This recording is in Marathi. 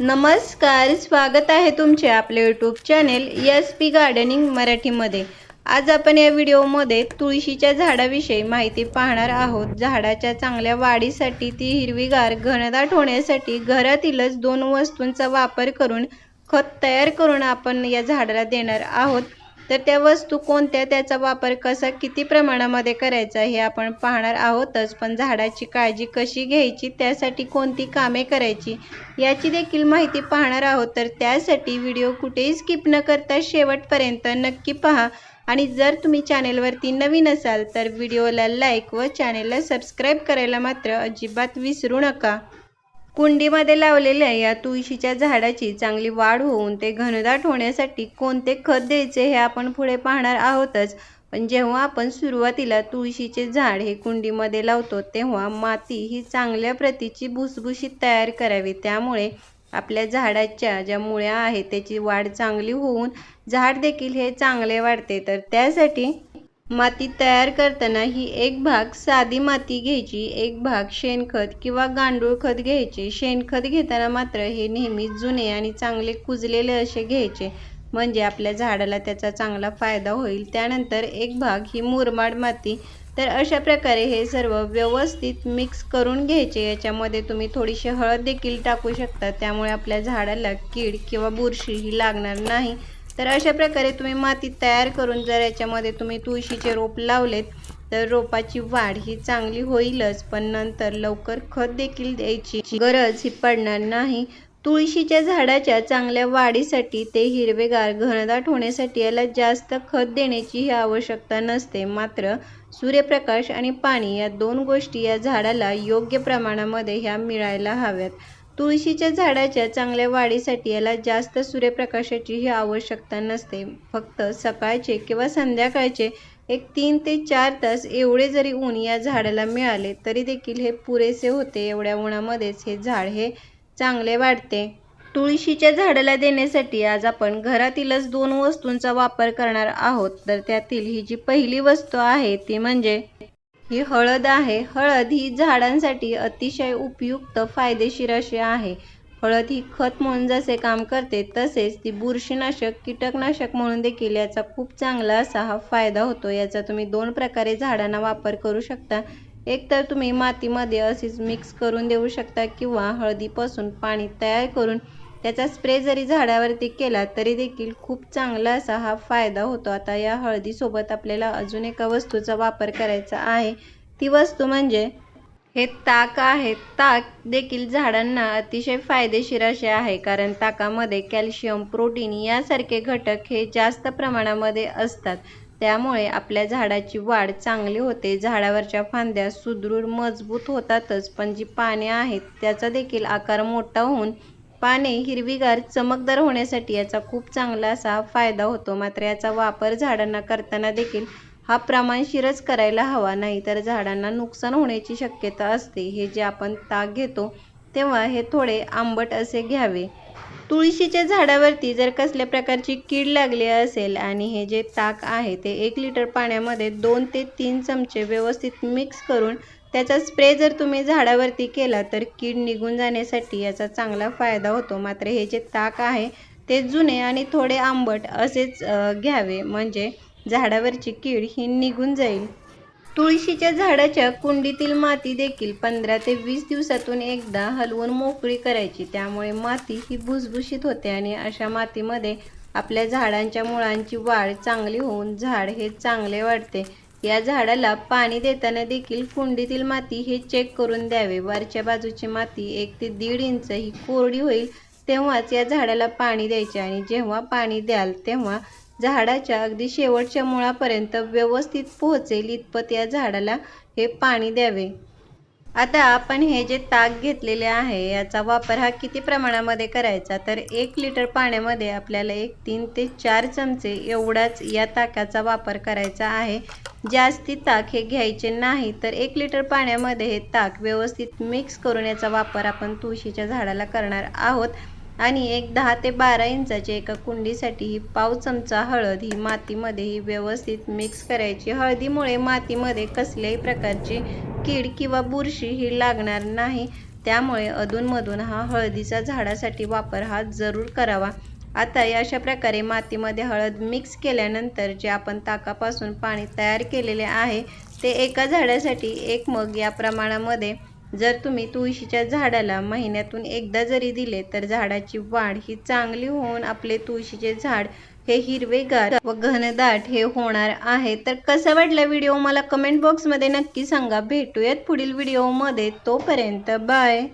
नमस्कार स्वागत आहे तुमचे आपले YouTube channel S P gardening मराठीमध्ये. आज आपण या व्हिडिओमध्ये तुळशीच्या झाडाविषयी माहिती पाहणार आहोत. झाडाच्या चांगल्या वाढीसाठी ती हिरवीगार घनदाट होण्यासाठी घरातीलच दोन वस्तूंचा वापर करून खत तयार करून आपण या झाडाला देणार आहोत. तर त्या वस्तू कोणत्या त्याचा वापर कसा किती प्रमाणामध्ये करायचा हे आपण पाहणार आहोतच. पण झाडाची काळजी कशी घ्यायची त्यासाठी कोणती कामे करायची याची देखील माहिती पाहणार आहोत. तर त्यासाठी व्हिडिओ कुठेही स्किप न करता शेवटपर्यंत नक्की पहा. आणि जर तुम्ही चॅनेलवरती नवीन असाल तर व्हिडिओला लाईक व चॅनेलला सबस्क्राईब करायला मात्र अजिबात विसरू नका. कुंडीमध्ये लावलेल्या या तुळशीच्या झाडाची चांगली वाढ होऊन ते घनदाट होण्यासाठी कोणते खत द्यायचे हे आपण पुढे पाहणार आहोतच. पण जेव्हा आपण सुरुवातीला तुळशीचे झाड हे कुंडीमध्ये लावतो तेव्हा माती ही चांगल्या प्रतीची भुसभुशीत तयार करावी. त्यामुळे आपल्या झाडाच्या ज्या मुळ्या आहेत त्याची वाढ चांगली होऊन झाड देखील हे चांगले वाढते. तर त्यासाठी माती तयार करताना ही एक भाग साधी माती घ्यायची एक भाग शेणखत किंवा गांडूळ खत घ्यायचे. शेणखत घेताना मात्र हे नेहमी जुने आणि चांगले कुजलेले असे घ्यायचे. म्हणजे आपल्या झाडाला त्याचा चांगला फायदा होईल. त्यानंतर एक भाग ही मुरमाड माती. तर अशा प्रकारे हे सर्व व्यवस्थित मिक्स करून घ्यायचे. याच्यामध्ये तुम्ही थोडीशी हळद देखील टाकू शकता. त्यामुळे आपल्या झाडाला कीड किंवा बुरशी ही लागणार नाही. तर अशा प्रकारे तुम्ही माती तयार करून जर याच्यामध्ये तुम्ही तुळशीचे रोप लावलेत तर रोपाची वाढ ही चांगली होईलच. पण नंतर लवकर खत देखील द्यायची गरज ही पडणार नाही. तुळशीच्या झाडाच्या चांगल्या वाढीसाठी ते हिरवेगार घनदाट होण्यासाठी याला जास्त खत देण्याची ही आवश्यकता नसते. मात्र सूर्यप्रकाश आणि पाणी या दोन गोष्टी या झाडाला योग्य प्रमाणामध्ये ह्या मिळायला हव्यात. तुळशीच्या झाडाच्या चांगल्या वाढीसाठी याला जास्त सूर्यप्रकाशाची ही आवश्यकता नसते. फक्त सकाळचे किंवा संध्याकाळचे एक तीन ते चार तास एवढे जरी ऊन या झाडाला मिळाले तरी देखील हे पुरेसे होते. एवढ्या उन्हामध्येच हे झाड हे चांगले वाढते. तुळशीच्या झाडाला देण्यासाठी आज आपण घरातीलच दोन वस्तूंचा वापर करणार आहोत. तर त्यातील ही जी पहिली वस्तू आहे ती म्हणजे ही हळद आहे. हळद ही झाडांसाठी अतिशय उपयुक्त फायदेशीर अशी आहे. हळद ही खत म्हणून जसे काम करते तसेच ती बुरशीनाशक कीटकनाशक म्हणून देखील याचा खूप चांगला असा हा फायदा होतो. याचा तुम्ही दोन प्रकारे झाडांना वापर करू शकता. एक तर तुम्ही मातीमध्ये अशीच मिक्स करून देऊ शकता किंवा हळदीपासून पाणी तयार करून त्याचा स्प्रे जरी झाडावरती केला तरी देखील खूप चांगला असा हा फायदा होतो. आता या हळदीसोबत आपल्याला अजून एका वस्तूचा वापर करायचा आहे. ती वस्तू म्हणजे हे ताक आहे. ताक देखील झाडांना अतिशय फायदेशीर असे आहे. कारण ताकामध्ये कॅल्शियम प्रोटीन यासारखे घटक हे जास्त प्रमाणामध्ये असतात. त्यामुळे आपल्या झाडाची वाढ चांगली होते. झाडावरच्या फांद्या सुदृढ मजबूत होतातच. पण जी पाने आहेत त्याचा देखील आकार मोठा होऊन पाने हिरवीगार चमकदार होण्यासाठी याचा खूप चांगला असा फायदा होतो. मात्र याचा वापर झाडांना करताना देखील हा प्रमाणशीरच करायला हवा. नाही तर झाडांना नुकसान होण्याची शक्यता असते. हे जे आपण ताक घेतो तेव्हा हे थोडे आंबट असे घ्यावे. तुळशीच्या झाडावरती जर कसल्या प्रकारची कीड लागली असेल आणि हे जे ताक आहे ते एक लिटर पाण्यामध्ये दोन ते तीन चमचे व्यवस्थित मिक्स करून त्याचा स्प्रे जर तुम्ही झाडावरती केला तर कीड निघून जाण्यासाठी याचा चांगला फायदा होतो. मात्र हे जे ताक आहे ते जुने आणि थोडे आंबट असेच घ्यावे. म्हणजे झाडावरची कीड ही निघून जाईल. तुळशीच्या झाडाच्या कुंडीतील माती देखील पंधरा ते वीस दिवसातून एकदा हलवून मोकळी करायची. त्यामुळे माती ही भुसभुशीत होते आणि अशा मातीमध्ये आपल्या झाडांच्या मुळांची वाढ चांगली होऊन झाड हे चांगले वाढते. या झाडाला पाणी देताना देखील कुंडीतील माती हे चेक करून द्यावे. वरच्या बाजूची माती एक ते दीड इंच ही कोरडी होईल तेव्हाच या झाडाला पाणी द्यायचे आणि जेव्हा पाणी द्याल तेव्हा झाडाच्या अगदी शेवटच्या मुळापर्यंत व्यवस्थित पोहोचेल इतपत या झाडाला हे पाणी द्यावे. आता आपण हे जे ताक घेतलेले आहे याचा वापर हा किती प्रमाणामध्ये करायचा? तर एक लिटर पाण्यामध्ये आपल्याला एक तीन ते चार चमचे एवढाच या ताकाचा वापर करायचा आहे. जास्ती ताक हे घ्यायचे नाही तर एक लिटर पाण्यामध्ये हे ताक व्यवस्थित मिक्स करून याचा वापर आपण तुळशीच्या झाडाला करणार आहोत. आणि एक दहा ते बारा इंचाची एका कुंडीसाठी ही पाव चमचा हळद ही मातीमध्ये ही व्यवस्थित मिक्स करायची. हळदीमुळे मातीमध्ये कसल्याही प्रकारची कीड किंवा बुरशी ही लागणार नाही. त्यामुळे अधूनमधून हा हळदीचा झाडासाठी वापर हा जरूर करावा. आता या अशा प्रकारे मातीमध्ये हळद मिक्स केल्यानंतर जे आपण ताकापासून पाणी तयार केलेले आहे ते एका झाडासाठी एक मग या प्रमाणामध्ये जर तुम्ही तुळशीच्या झाडाला महिन्यातून एकदा जरी दिले तर झाडाची वाढ ही चांगली होऊन आपले तुळशीचे झाड हे हिरवेगार व घनदाट हे होणार आहे. तर कसा वाटला व्हिडिओ? मला कमेंट बॉक्समध्ये नक्की सांगा. भेटूयात पुढील व्हिडिओमध्ये तोपर्यंत बाय.